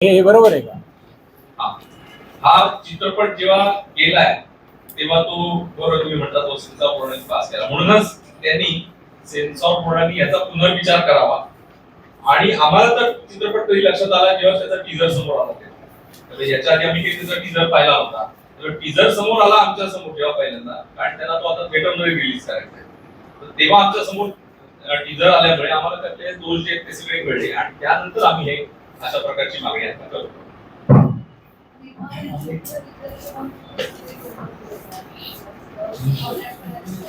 हे बरोबर आहे का? हा. चित्रपट जेव्हा केलाय तेव्हा तो बरोबर तुम्ही म्हणता तो सेन्सॉर बोर्डाने पास केला. म्हणूनच त्यांनी सेन्सॉर बोर्डाने याचा पुनर्विचार करावा. आणि आम्हाला तर चित्रपट तरी लक्षात आला जेव्हा त्याचा टीजर समोर आला तेव्हा. याच्या आधी आम्ही त्याचा टीजर पाहिला होता. टीजर समोर आला आमच्यासमोर जेव्हा पहिल्यांदा कारण त्यांना तो आता थिएटरमध्ये रिलीज करायचा आहे. तर तेव्हा आमच्यासमोर टीजर आल्यामुळे आम्हाला त्यातले दोष जे आहेत ते सगळे कळले. आणि त्यानंतर आम्ही हे अशा प्रकारची मागणी आता करतो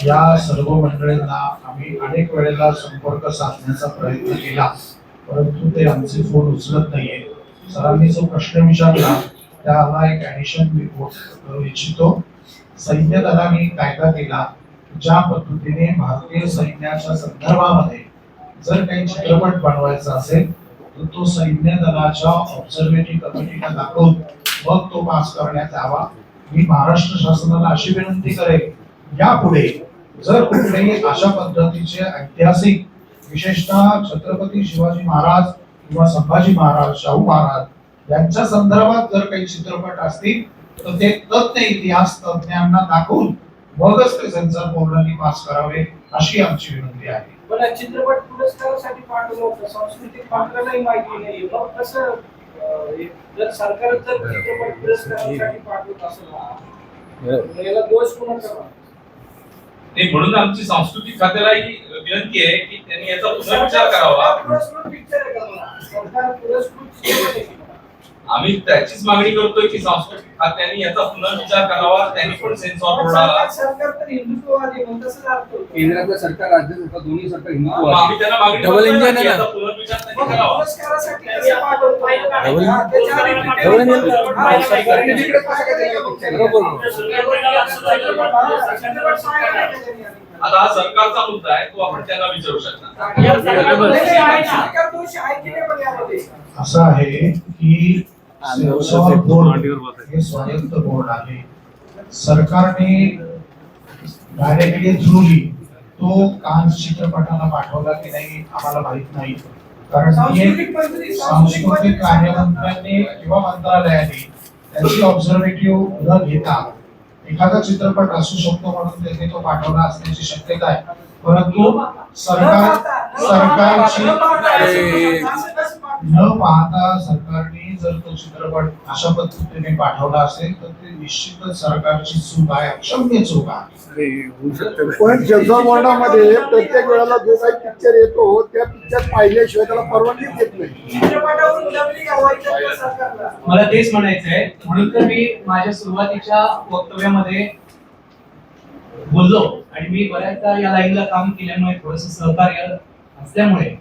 या सर्व मंडळींना आम्ही अनेक वेळेला संपर्क साधण्याचा प्रयत्न केला परंतु ते आमचे फोन उचलत नाहीये. सरांनी जो प्रश्न विचारला त्याला एक ऍडिशन मी करू इच्छितो. सैन्य दलाने कायदा केला ज्या पद्धतीने भारतीय सैन्याच्या संदर्भामध्ये जर काही चित्रपट बनवायचा असेल तो सैन्य दलाच्या ऑब्झर्वेटिव्ह कमिटीला दाखवून मग तो पास करण्यात यावा. मी महाराष्ट्र शासनाला अशी विनंती करेन यापुढे जर कुठलेही अशा पद्धतीचे ऐतिहासिक विशेषतः छत्रपती शिवाजी महाराज किंवा संभाजी महाराज शाहू महाराज यांच्या संदर्भात जर काही चित्रपट असतील तर ते तज्ञ इतिहास तज्ञांना दाखवून मगच ते सेन्सर बोर्डाने पास करावे अशी आमची विनंती आहे. मला चित्रपट पुरस्कारासाठी पाठवलं होतं. सांस्कृतिक पात्रालाही माहिती नाही मग कसं अं, हे जर सरकार जर चित्रपट पुरस्कारासाठी पाठवत असेल ना, तर याला दोष कोणाचा नाही म्हणून आमची सांस्कृतिक खात्यालाही विनंती आहे की त्यांनी याचा पुनर्विचार करावा. पुरस्कृत पिक्चर आहे का मला? सरकार पुरस्कृत चित्रपट आहे का? आम्ही त्याचीच मागणी करतोय की सांस्कृतिक खात्याने याचा पुनर्विचार करावा त्यांनी पण सेन्सॉर बोर्डाला सरकार तर हिंदुत्ववादी अर्थ. केंद्रातलं सरकार राज्य सरकार दोन्ही सरकार मग हिंदू आम्ही त्यांना मागणी Double करतोय engine ना आहे की ना. याचा पुनर्विचार त्यांनी मग करावा पुरस्कारासाठी कसं पाठवतो? Double- हा, त्याच्या आधी पिक्चर Double engine. चित्रपट हा, पाहिला सरकारने पाहिजे. तिकडे पाहिजे का त्याच्या पिक्चर? बरोबर हा, चित्रपट पाहिला पाहिजे त्यांनी आधी. आता हा सरकारचा मुद्दा आहे तो आपण त्यांना विचारू शकता नाही, नाही, आहे, सरकार दोषी आहे की नाही पण यामध्ये? असं आहे की स्वायत्त बोर्ड आहे. सरकारने डायरेक्टली थ्रूली तो कान चित्रपटाला पाठवला की नाही आम्हाला माहीत नाही. कारण सांस्कृतिक कार्यमंत्र्यांनी किंवा मंत्रालयाने त्यांची ऑब्झर्वेटिव्ह न घेता एखादा चित्रपट असू शकतो म्हणून त्यांनी तो पाठवला असण्याची शक्यता आहे. परंतु सरकार सरकारची न पाहता सरकारने जर तो चित्रपट अशा पद्धतीने पाठवला असेल तर ते निश्चितच सरकारची चूक आहे अक्षम्य चूक आहे. पण सेन्सॉर बोर्डामध्ये प्रत्येक वेळेला जो काही पिक्चर येतो त्या पिक्चर पाहिल्याशिवाय त्याला परवानगी देत नाही. मला तेच म्हणायचं आहे म्हणून तर मी माझ्या सुरुवातीच्या वक्तव्यामध्ये बोललो. आणि मी बऱ्याचदा या लाईनला काम केल्यामुळे थोडस सहकार्य असल्यामुळे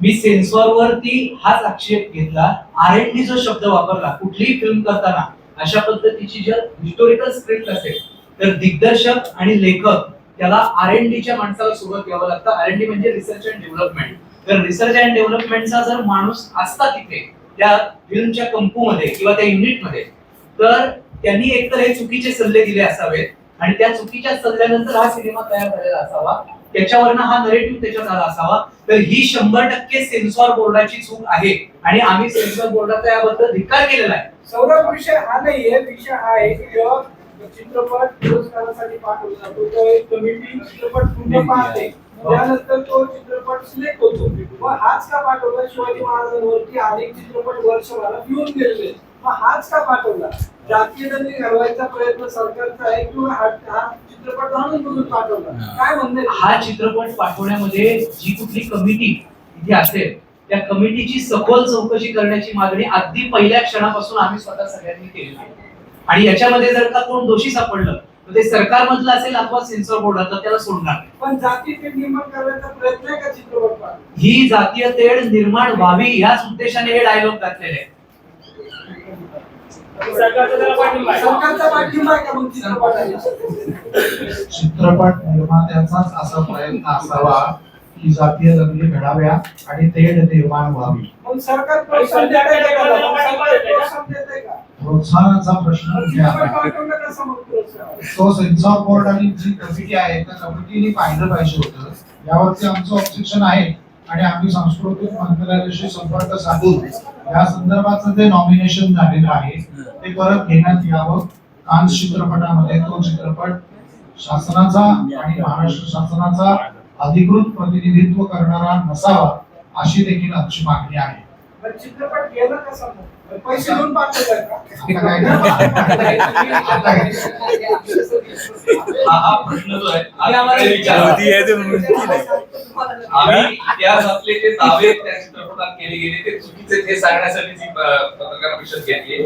मी सेन्सॉरवरती हाच आक्षेप घेतला. आर एन डी जो शब्द वापरला कुठलीही फिल्म करताना अशा पद्धतीची जर हिस्टोरिकल स्क्रिप्ट असेल तर दिग्दर्शक आणि लेखक त्याला आर एन डीच्या माणसाला सोबत घ्यावं लागतं. आर एन डी म्हणजे रिसर्च अँड डेव्हलपमेंट तर रिसर्च अँड डेव्हलपमेंटचा जर माणूस असता तिथे त्या फिल्मच्या कंपूमध्ये किंवा त्या युनिटमध्ये तर त्यांनी एकतर हे चुकीचे सल्ले दिले असावेत आणि त्या चुकीच्या सल्ल्यानंतर हा सिनेमा तयार झालेला असावा. त्याच्यावरनं हा नरेटिव्ह त्याच्यात आला असावा. तर ही शंभर टक्के सेन्सॉर बोर्डाची चूक आहे. आणि आम्ही सेन्सॉर बोर्डाचा याबद्दल धिक्कार केलेला आहे. सौरभ विषय हा नाहीये. विषय हा आहे की जेव्हा चित्रपट पुरस्कारासाठी पाठवला जातो. तेव्हा एक कमिटी चित्रपट पूर्ण पाहते. त्यानंतर तो चित्रपट सिलेक्ट होतो. मग हाच का पाठवला? शिवाजी महाराजांवरती अनेक चित्रपट वर्षभरात येऊन गेलेले मग हाच का पाठवला? जातीय दंडी घडवायचा प्रयत्न सरकारचा आहे किंवा हा हा चित्रपट म्हणून म्हणून पाठवला? काय म्हणणे? हा चित्रपट पाठवण्यामध्ये जी कुठली कमिटी इथे असेल त्या कमिटीची सखोल चौकशी करण्याची मागणी अगदी पहिल्या क्षणापासून आम्ही स्वतः सगळ्यांनी केलेली आहे. आणि याच्यामध्ये जर का कोण दोषी सापडलं तर ते सरकारमधलं असेल अथवा सेन्सॉर बोर्डात तर त्याला सोडणार नाही. पण जाती ते निर्माण करण्याचा प्रयत्न आहे का चित्रपट पाहून ही जातीय तेढ निर्माण व्हावी याच उद्देशाने हे डायलॉग घातलेले आहेत. चित्रपट? निर्मात्याचाच असा प्रयत्न असावा की जातीय दंगली घडाव्या आणि तेढ निर्माण व्हावी मग सरकार प्रोत्साहन देत आहे का त्याला? मग सरकार प्रोत्साहन देत आहे का? प्रोत्साहनाचा प्रश्न आहे. पाठवलं प्रोत्साहन? तो सेन्सॉर बोर्ड आणि जी कमिटी आहे त्या कमिटीने पाहिलं पाहिजे होतं यावरती आमचं ऑब्जेक्शन आहे आणि आम्ही सांस्कृतिक मंत्रालयाशी संपर्क साधून या संदर्भाचं जे नॉमिनेशन झालेलं आहे ते परत घेण्यात यावं कान्स चित्रपटामध्ये तो चित्रपट शासनाचा आणि महाराष्ट्र शासनाचा अधिकृत प्रतिनिधित्व करणारा नसावा अशी देखील आमची मागणी आहे. पण चित्रपट गेला कसा मग? पैसे देऊन? हा प्रश्न जो आहे दावे त्या चित्रपटात केले गेले ते चुकीचे ते सांगण्यासाठी ती प- पत्रकार परिषद घेतली